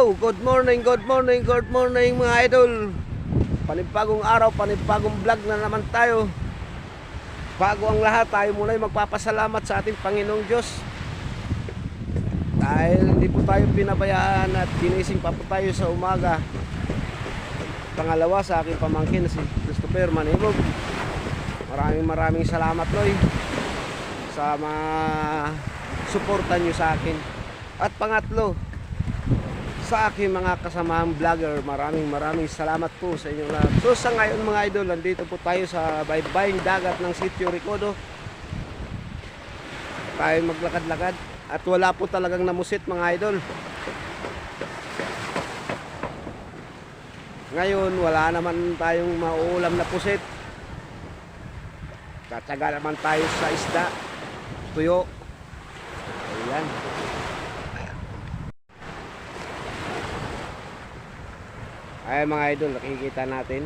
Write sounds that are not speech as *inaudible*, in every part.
Good morning, good morning, good morning mga idol. Panibagong araw, panibagong vlog na naman tayo. Bago ang lahat, tayo muna ay magpapasalamat sa ating Panginoong Diyos. Dahil hindi po tayo pinabayaan at ginising pa po tayo sa umaga. Pangalawa sa aking pamangkin si Christopher Manibog. Maraming maraming salamat Loy sa mga suporta nyo sa akin. At pangatlo, sa aking mga kasamahang vlogger, maraming maraming salamat po sa inyong lahat. So sa ngayon mga idol, nandito po tayo sa baybaying dagat ng Sitio Ricodo. Tayo maglakad-lakad at wala po talagang namusit mga idol. Ngayon, wala naman tayong mauulam na pusit. Tatsaga naman tayo sa isda, tuyo. Ayan. Ay mga idol, nakikita natin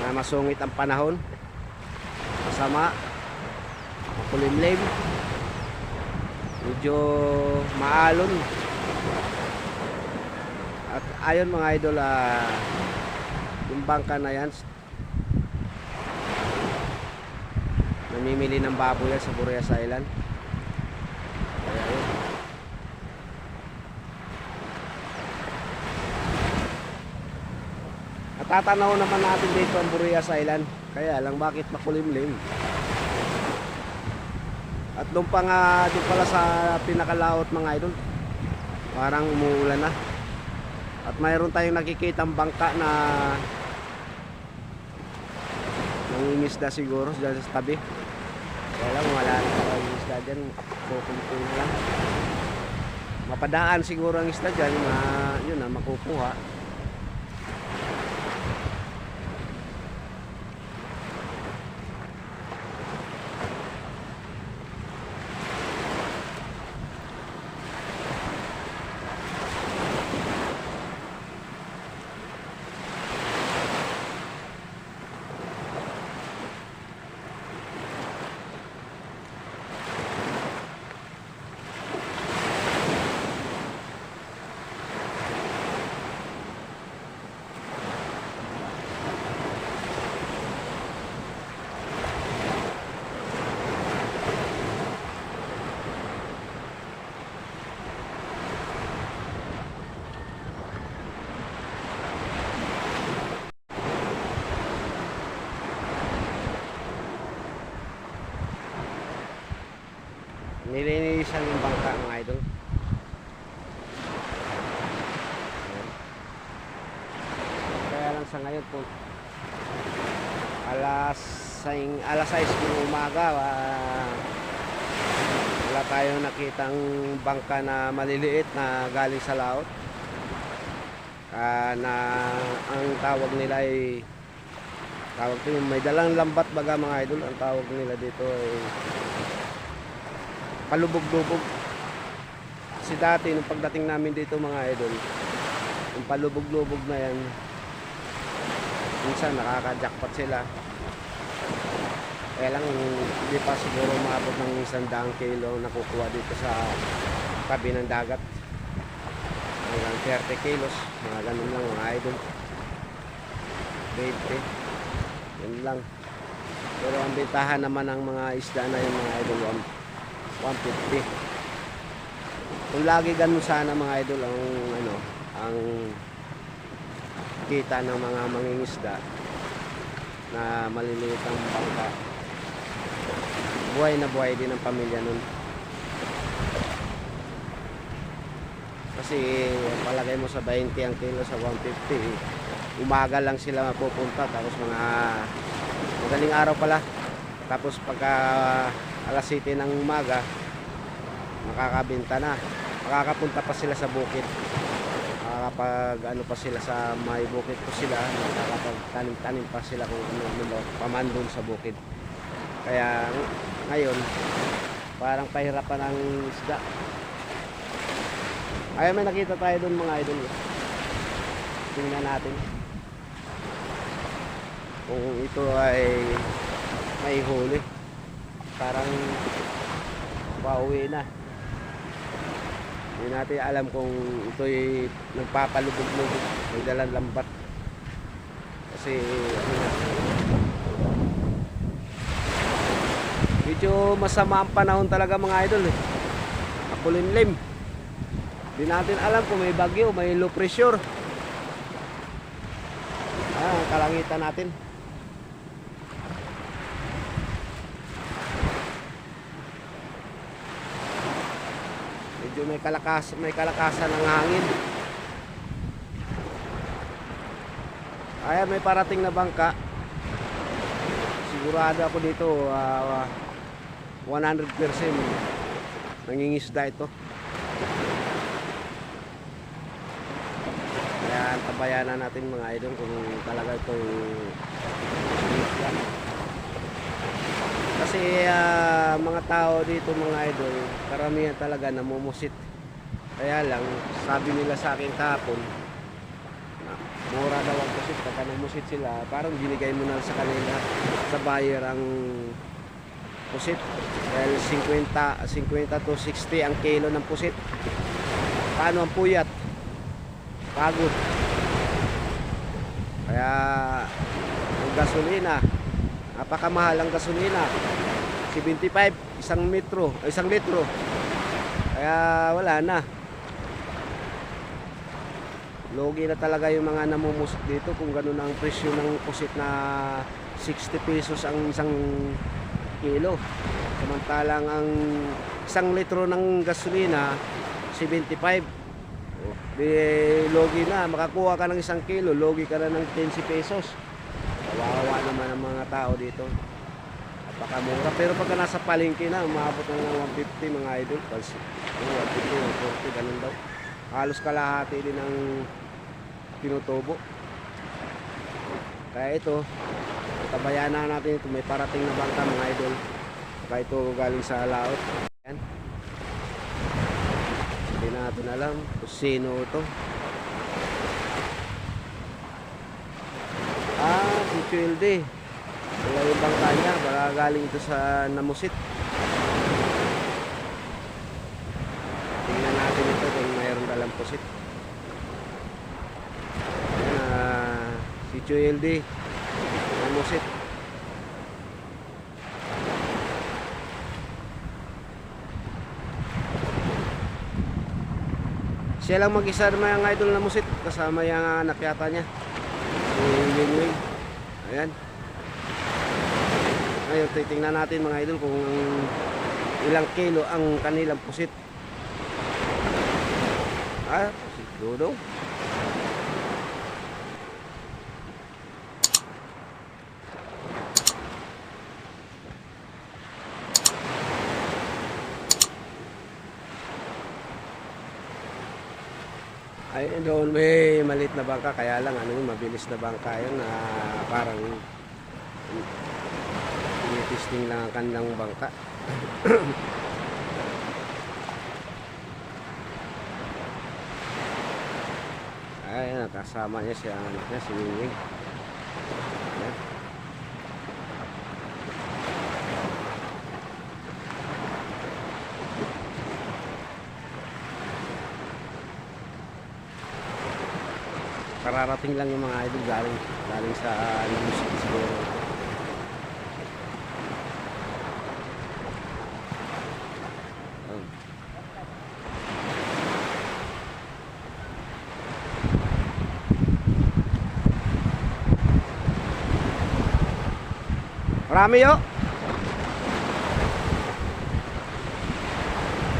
na masungit ang panahon. Masama. Makulimlim. Medyo maalon. At ayon mga idol, ah, yung bangka na yan, namimili ng baboy sa Boreas Island. Kaya yun. Natatanaw naman natin dito ang Boreas Island. Kaya lang bakit makulimlim. At doon pa nga, doon pala sa pinakalaot mga idol. Parang umuulan na. At mayroon tayong nakikitang bangka na nangingisda siguro dyan sa tabi. Kaya wala na tayong isda dyan. Na lang. Mapadaan siguro ang isda dyan na yun na makukuha. Nilinisan yung bangka mga idol. Kaya lang sa ngayon po alas saing alas 6 ng umaga ah, wala tayong nakitang bangka na maliliit na galing sa laot Ah, na ang tawag nila ay tawag yung may dalang lambat baga mga idol ang tawag nila dito ay palubog-lubog. Kasi dati, nung pagdating namin dito mga idol, yung palubog-lubog na yan, minsan nakaka-jackpot sila. Kaya lang, hindi pa siguro maabot ng isang daang kilo na nakukuha dito sa tabi ng dagat. Hanggang 30 kilos, mga ganun lang mga idol. 20. Yun lang. Pero ang bentahan naman ng mga isda na yung mga idol, 150 kung lagi ganun sana mga idol ang ano ang kita ng mga mangingisda na maliliit ang bangka. Buhay na buhay din ang pamilya nun. Kasi palagay mo sa 20 ang kilo sa 150 umaga lang sila mapupunta tapos mga madaling araw pala. Tapos pagka alas 7 ng umaga makakabenta na. Makakapunta pa sila sa bukid. Makakapag ano pa sila sa may bukid po sila makakapagtanim-tanim pa sila kung ano, ano pamandon sa bukid. Kaya ngayon parang pahirapan ang isda. Ay may nakita tayo doon mga idol. Tingnan natin. Kung ito ay may huli parang pauwi na Hindi natin alam kung ito'y nagpapalubog-lubog. May dalang lambat. Kasi ano na. Medyo masama ang panahon talaga mga idol eh. Makulimlim. Hindi natin alam kung may bagyo, may low pressure. Ah, ang kalangitan natin. Medyo may kalakas, may kalakasan ng hangin. Ay, may parating na bangka. Sigurado ako dito, ah, 100% nangingisda ito. Kaya tabayanan natin mga idol kung talaga itong isda. Kasi ah, mga tao dito mga idol, karamihan talaga namumusit. Kaya lang, sabi nila sa akin kahapon, mura daw ang pusit. Pagka namusit sila, parang binigay mo na sa kanila sa buyer ang pusit. Dahil 50, 50 to 60 ang kilo ng pusit. Paano ang puyat? Pagod. Kaya ang gasolina, napakamahal ang gasolina. 75, isang metro, isang litro. Kaya wala na. Logi na talaga yung mga namumusik dito kung ganun ang presyo ng pusit na 60 pesos ang isang kilo. Samantalang ang isang litro ng gasolina 75. Oh, Di logi na, makakuha ka ng isang kilo, logi ka na ng 15 pesos. Kawawa naman ang mga tao dito. Napakamura. Pero pagka nasa palengke na, umabot na ng 150 mga idol. Oh, 150, 140, ganun daw. Halos kalahati din ang tinutubo. Kaya ito, tabayan na natin ito. May parating na bangka mga idol. Kaya ito galing sa laot. Yan. Hindi natin alam kung sino ito. Si Chuilde. Wala yung bangka niya. Baka galing ito sa Namusit. Tingnan natin ito kung mayroon dalang pusit. Ayan, ah, si Chuilde. Namusit. Siya lang mag-isa ang idol na musit kasama yung anak yata niya. Wing Wing. Ayan. Ngayon, titingnan natin mga idol kung ilang kilo ang kanilang pusit. Ah, si Dodo. Ay, doon may maliit na bangka, kaya lang ano yun, mabilis na bangka yun na parang tinitisting lang ang kanilang bangka. *coughs* Ay, nakasama niya si anak niya, si Wingwing. Kararating lang yung mga idol galing, galing sa ano, musik siguro. Oh. Marami yo.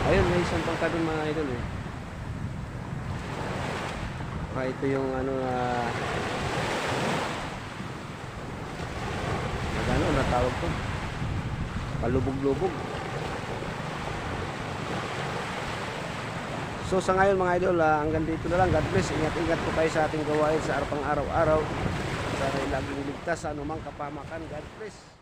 Ayun, may isang pangka dun mga idol eh. Ah, ito yung ano na ano na tawag to? Palubog-lubog. So sa ngayon mga idol, ah, hanggang dito na lang. God bless. Ingat-ingat po kayo sa ating gawain sa arpang araw-araw. Sana laging ligtas sa anumang kapamakan. God bless.